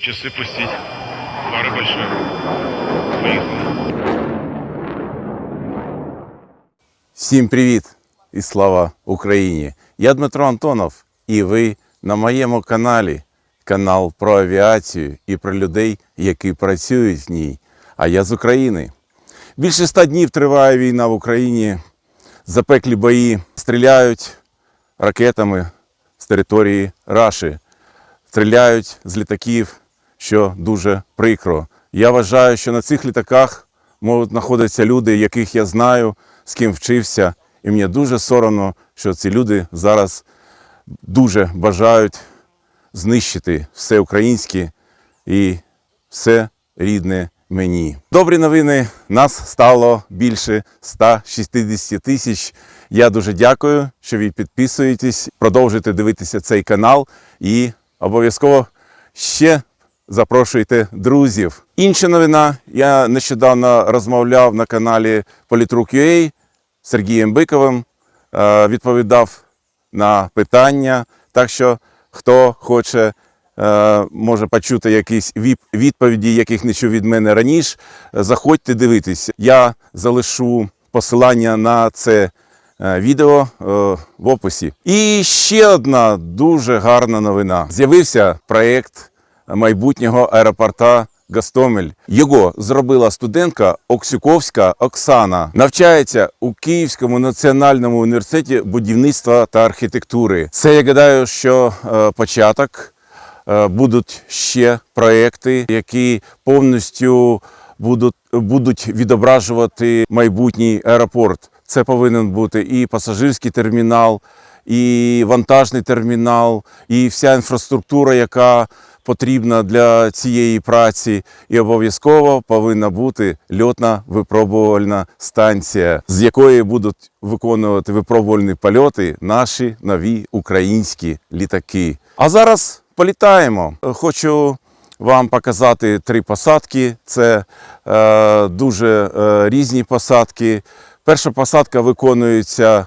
Часы пустить. Пара большая. Поехали. Всім привіт і слава Україні! Я Дмитро Антонов, і ви на моєму каналі, канал про авіацію і про людей, які працюють в ній. А я з України. Більше ста днів триває війна в Україні. Запеклі бої стріляють ракетами з території Раші, стріляють з літаків, що дуже прикро. Я вважаю, що на цих літаках можуть знаходитися люди, яких я знаю, з ким вчився, і мені дуже соромно, що ці люди зараз дуже бажають знищити все українське і все рідне мені. Добрі новини. Нас стало більше 160 тисяч. Я дуже дякую, що ви підписуєтесь, продовжуйте дивитися цей канал і обов'язково ще запрошуйте друзів. Інша новина. Я нещодавно розмовляв на каналі Політрук.ua з Сергієм Биковим, е, відповідав на питання. Так що, хто хоче, е, може почути якісь відповіді, яких не чув від мене раніше, е, заходьте дивитись. Я залишу посилання на це відео в описі. І ще одна дуже гарна новина. З'явився проєкт майбутнього аеропорта Гастомель. Його зробила студентка Оксюковська Оксана. Навчається у Київському національному університеті будівництва та архітектури. Це я гадаю, що е, початок. Е, Будуть ще проекти, які повністю будуть, будуть відображувати майбутній аеропорт. Це повинен бути і пасажирський термінал, і вантажний термінал, і вся інфраструктура, яка потрібна для цієї праці, і обов'язково повинна бути льотна випробувальна станція, з якої будуть виконувати випробувальні польоти наші нові українські літаки. А зараз політаємо. Хочу вам показати три посадки. Це е, дуже е, різні посадки. Перша посадка виконується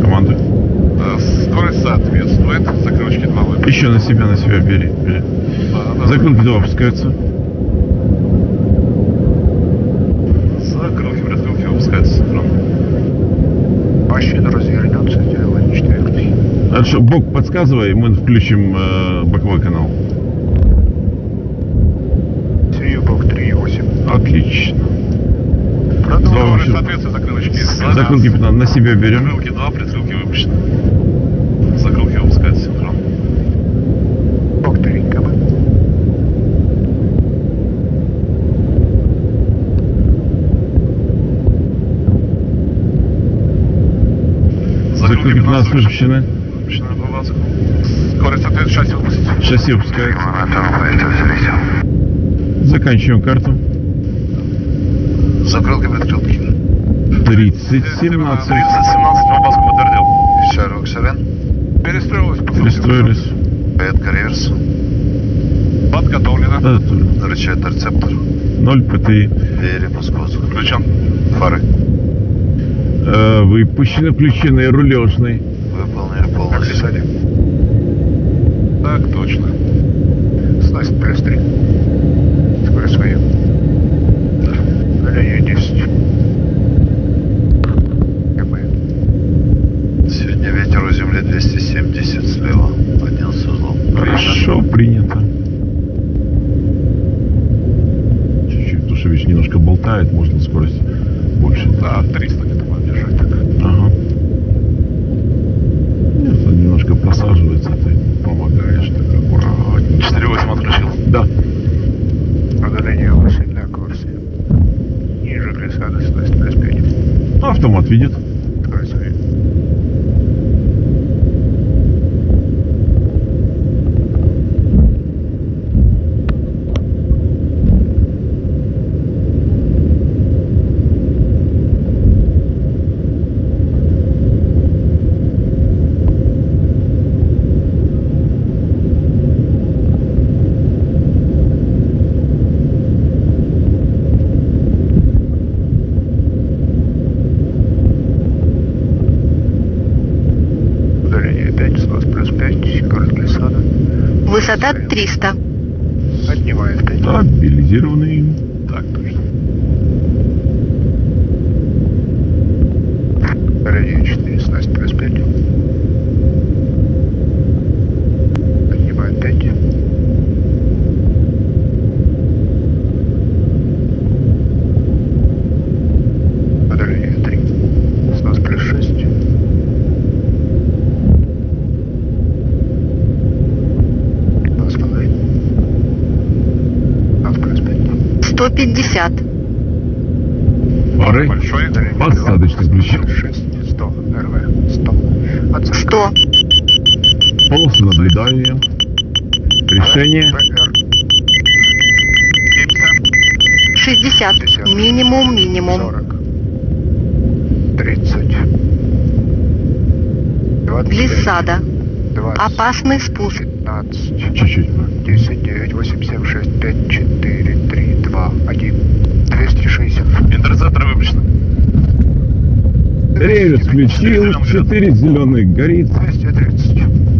Команда. Э, Скорость соответствует. Закрылочки 2 выпуска. Еще на себя, на себя бери. бери. Закрылки два опускаются. Закрылки, раскрылки выпускаются синхрон. Машина развернется, сделай четвертый. Хорошо, бок подсказывай, мы включим э, боковой канал. Сьюбок 3,8. Отлично. Вообще- соответствует закрылочки. Закрылки 15 на себя берем. Закрылки 2, предстрелки выпущены. Закрылки выпускаются синхрон. Бок 3, КБ. Закрылки 15 выпущены. Выпущены на глазах. Скорость соответствует шасси выпустить. Шасси опускается. Команда Alpha to radio. Заканчиваем карту. Закрылки предстрелки. 30, 17. 17 Мобаску подтвердил. Шарок Сарен. Перестроилась. Перестроились. Порядка реверс. Подготовлено. Подготовлен. Рычает рецептор. 0 ПТИ. Перепуск воздуха. Включен. Фары. Э, выпущены, включены рулежный. Выполнили полностью. Так точно. Снасть плюс 3. Скорость свою. Да. Наление 10. КБ. Сегодня ветер у земли 270 слева. Поднялся узлом. Хорошо, принято. Чуть-чуть, потому что видишь, немножко болтает, можно скорость больше. Да, 300 где-то будем держать так. Ага. Нет, он немножко просаживается, ты помогаешь так аккуратно. 4.8 отключил. Да. Удаление выше для курса. Ниже глиссада снасть плюс 5. Ну, автомат видит. Скорость свою. 6, город Глиссада. Высота 300. Поднимает 5. Стабилизированный. Так, точно. Радио 4, снасть плюс 5. Поднимает 5. Водолей 3. Снос плюс 6. Снос половин. Снос плюс 5. 150. Пары. Большой. Посадочный ключик. 6, 100, РВ, 100. Оценка. 100. Полосы наблюдания. Решение. ПР. 60. Минимум, минимум. 40. 30. 25. Глиссада. 20. Опасный спуск. 15. Чуть-чуть. 10, 9, 8, 7, 6, 5, 4, 3, 2, 1. 260. Интерцептор выпущен. Реверс включил. 4 зеленых горит. 230.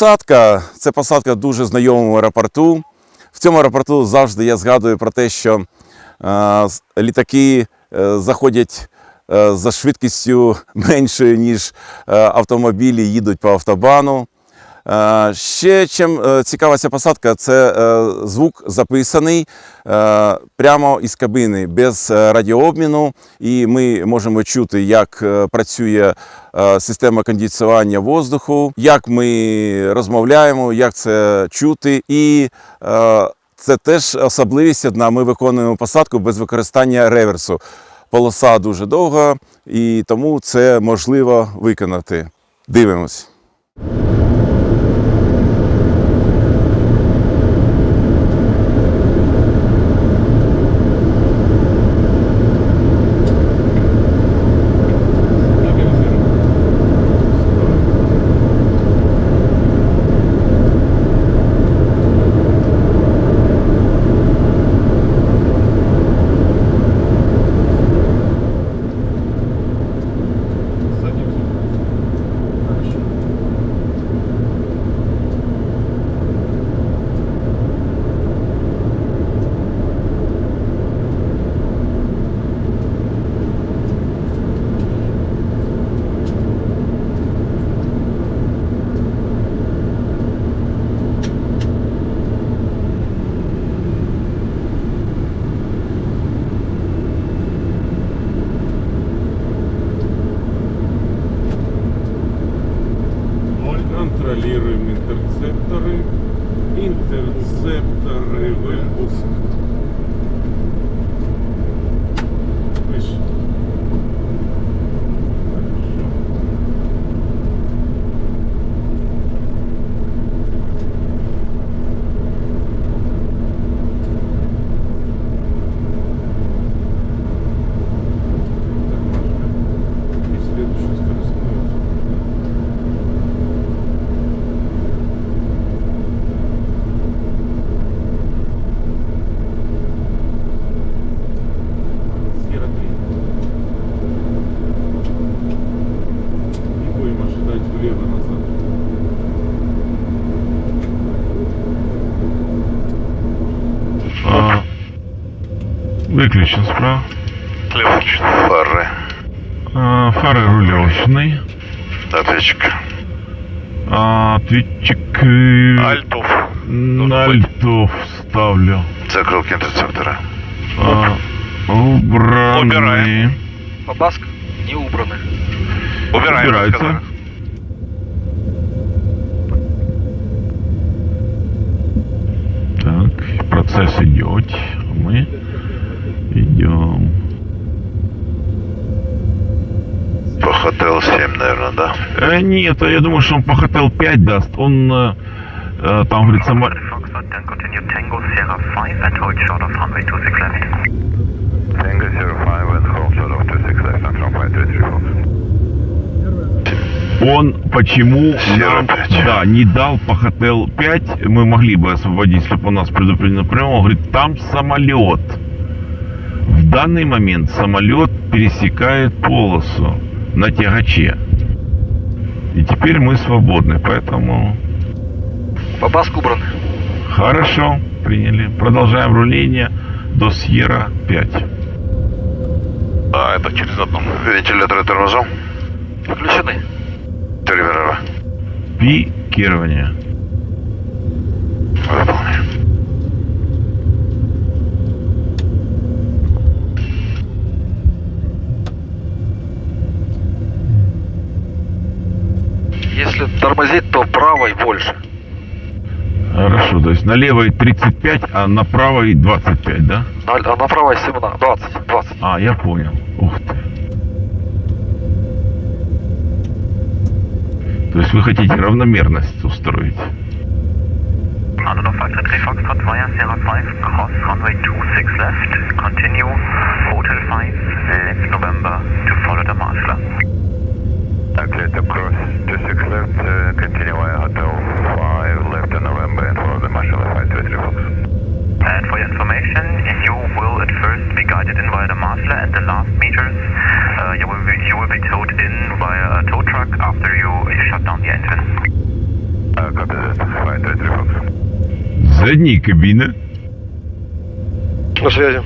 Посадка це посадка в дуже знайомому аеропорту. В цьому аеропорту завжди я згадую про те, що е, літаки е, заходять е, за швидкістю меншою, ніж е, автомобілі їдуть по автобану. Е, Ще чим е, цікава ця посадка, це е, звук записаний прямо із кабини без радіообміну, і ми можемо чути, як працює система кондиціювання воздуху, як ми розмовляємо, як це чути. І це теж особливість одна. Ми виконуємо посадку без використання реверсу. Полоса дуже довга, і тому це можливо виконати. Дивимось. Выключен справа. Слева включен. Фары. А, фары рулевочный. Ответчик. А, ответчик... э, Альтов. На альтов ставлю. Закрылки интерцептора. А, убранный. Убираем. Бабаск не убраны. Убираем. Убирается. Так, процесс идет. Мы идем. По хотел 7, наверное, да? Э, нет, я думаю, что он по Hotel 5 даст. Он э, э, там говорит сама... Foxtrot, then continue Tango Sierra 5 and hold short of runway 26 left. Tango Sierra 5 and hold short of 26 left on runway 33 Fox. Он почему нам, да, не дал по Hotel 5, мы могли бы освободить, если бы он нас предупредил напрямую, он говорит, там самолет. В данный момент самолет пересекает полосу на тягаче. И теперь мы свободны, поэтому Бабаск убраны. хорошо, приняли. Продолжаем руление до Сьерра 5. А, это через одну. Вентиляторы тормозом. Включены. Терминала. Пикирование. Выполняем. Если тормозить, то правой больше. Хорошо, то есть на левой 35, а на правой 25, да? А а на правой 17, 20, 20. А, я понял. Ух ты. То есть вы хотите равномерность устроить? London 533 Foxtrot via Sierra 5, cross runway 26 left, continue Hotel 5, left November to follow the Marsler. Okay, to cross 26 left, uh, continue via Hotel 5, left in November and follow the Marshall 533 Fox. And for your information, you will at first be guided in via the Marsler and the last meters uh, you, will be, you will be towed in via a tow truck after you, you shut down the engine. Uh, copy that, 533 Fox. Задние кабины. На связи.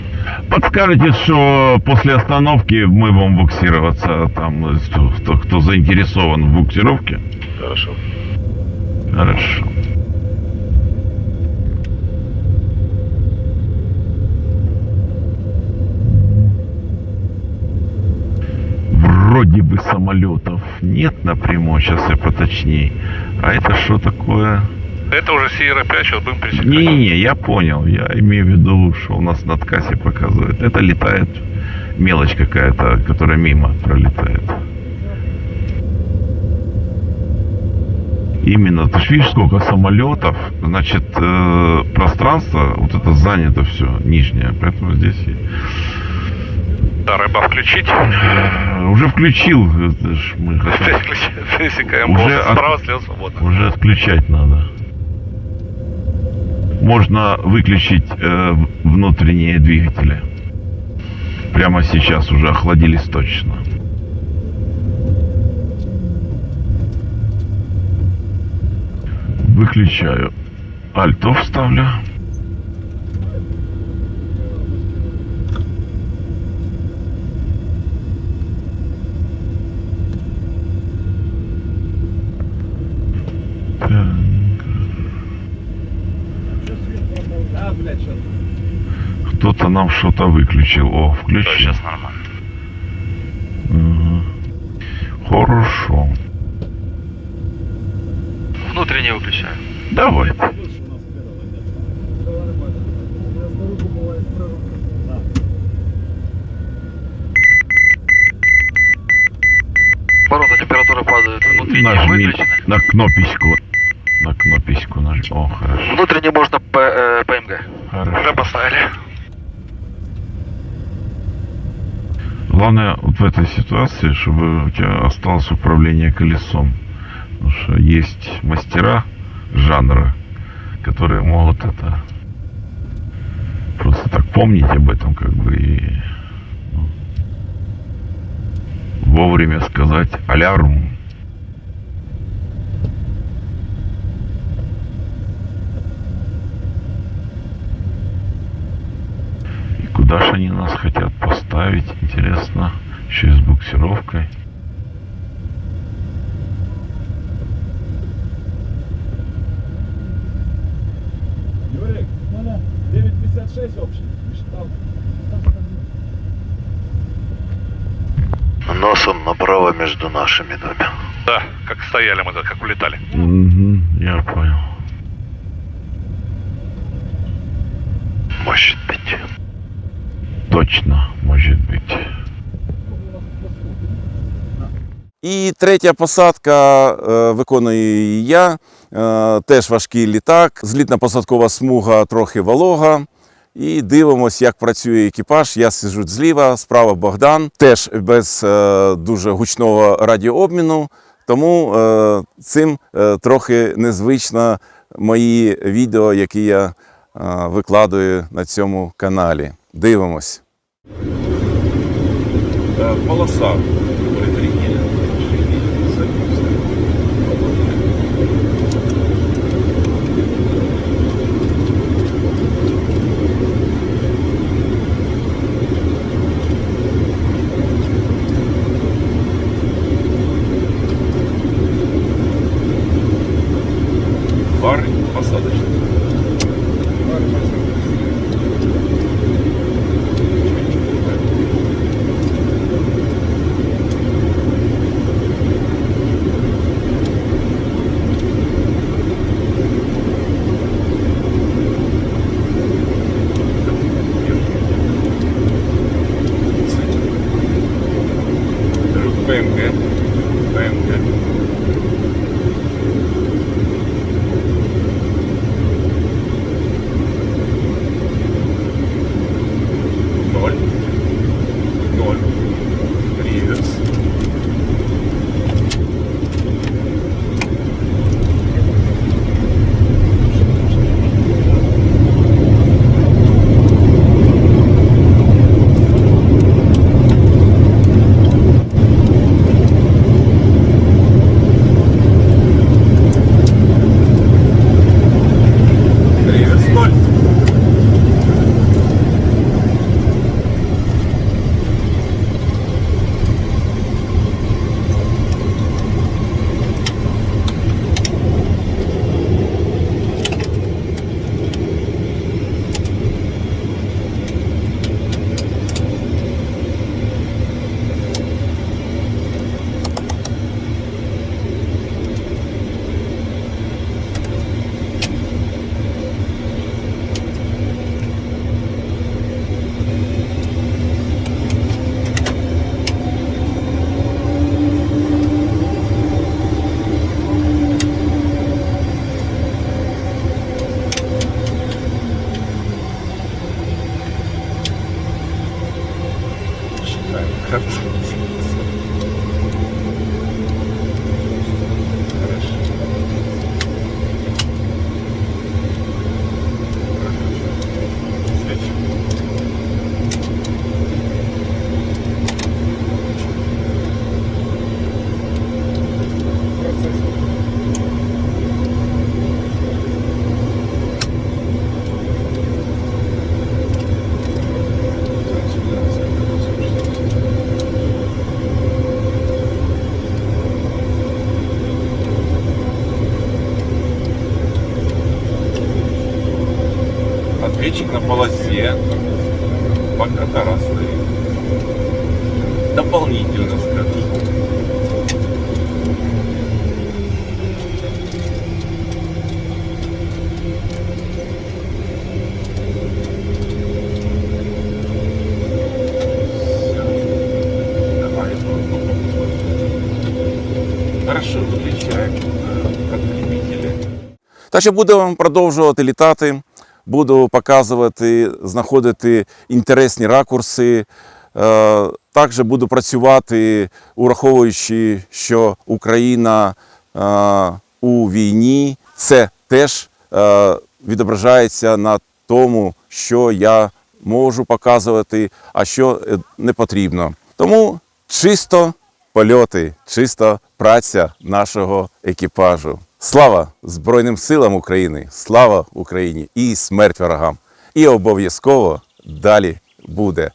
Подскажете, что после остановки мы будем буксироваться там, кто, кто- кто заинтересован в буксировке? Хорошо. Хорошо. Вроде бы самолетов нет напрямую, сейчас я поточней. А это что такое? Это уже Сierra 5, сейчас будем пересекать. Не-не-не, я понял. Я имею в виду, что у нас на ткасе показывает. Это летает мелочь какая-то, которая мимо пролетает. Именно, ты видишь, сколько самолетов, значит, э, пространство, вот это занято все, нижнее, поэтому здесь Да, рыба включить. Э, уже включил, мы Уже от- справа, слева свободно. уже отключать надо. Можно выключить э, внутренние двигатели. Прямо сейчас уже охладились точно. Выключаю. Альтов ставлю. Так. Кто-то нам что-то выключил. О, включил. сейчас нормально. Мгм. Хорошо. Внутренне выключаю. Давай. Обороты температуры падают. Внутренне Нажми выключены. на кнопочку. На кнопочку нажми. О, хорошо. Внутренне можно П, э, ПМГ. Хорошо. Уже поставили. Главное вот в этой ситуации, чтобы у тебя осталось управление колесом. Потому что есть мастера жанра, которые могут это просто так помнить об этом, как бы и ну, вовремя сказать алярм. И куда же они нас хотят поставить, интересно? Еще и с буксировкой. Юрик, у мене 956 общий. Носом направо между нашими двумя. Да, как стояли мы, как улетали. Угу, я понял. Точно, может быть. І третя посадка е, виконую її я. Е, теж важкий літак. Злітно-посадкова смуга трохи волога. І дивимось, як працює екіпаж. Я сиджу зліва, справа Богдан, теж без е, дуже гучного радіообміну. Тому цим трохи незвично мої відео, які я викладаю на цьому каналі. Дивимось. Полоса Yep. Ответчик на полосе. Пока Тарас стоит. Дополнительно скажу. Хорошо, выключаем э, потребители. Так що будемо продовжувати літати, буду показувати, знаходити інтересні ракурси. Е, Також буду працювати, ураховуючи, що Україна е, у війні, це теж е, відображається на тому, що я можу показувати, а що не потрібно. Тому чисто польоти, чиста праця нашого екіпажу. Слава Збройним силам України! Слава Україні і смерть ворогам! І обов'язково далі буде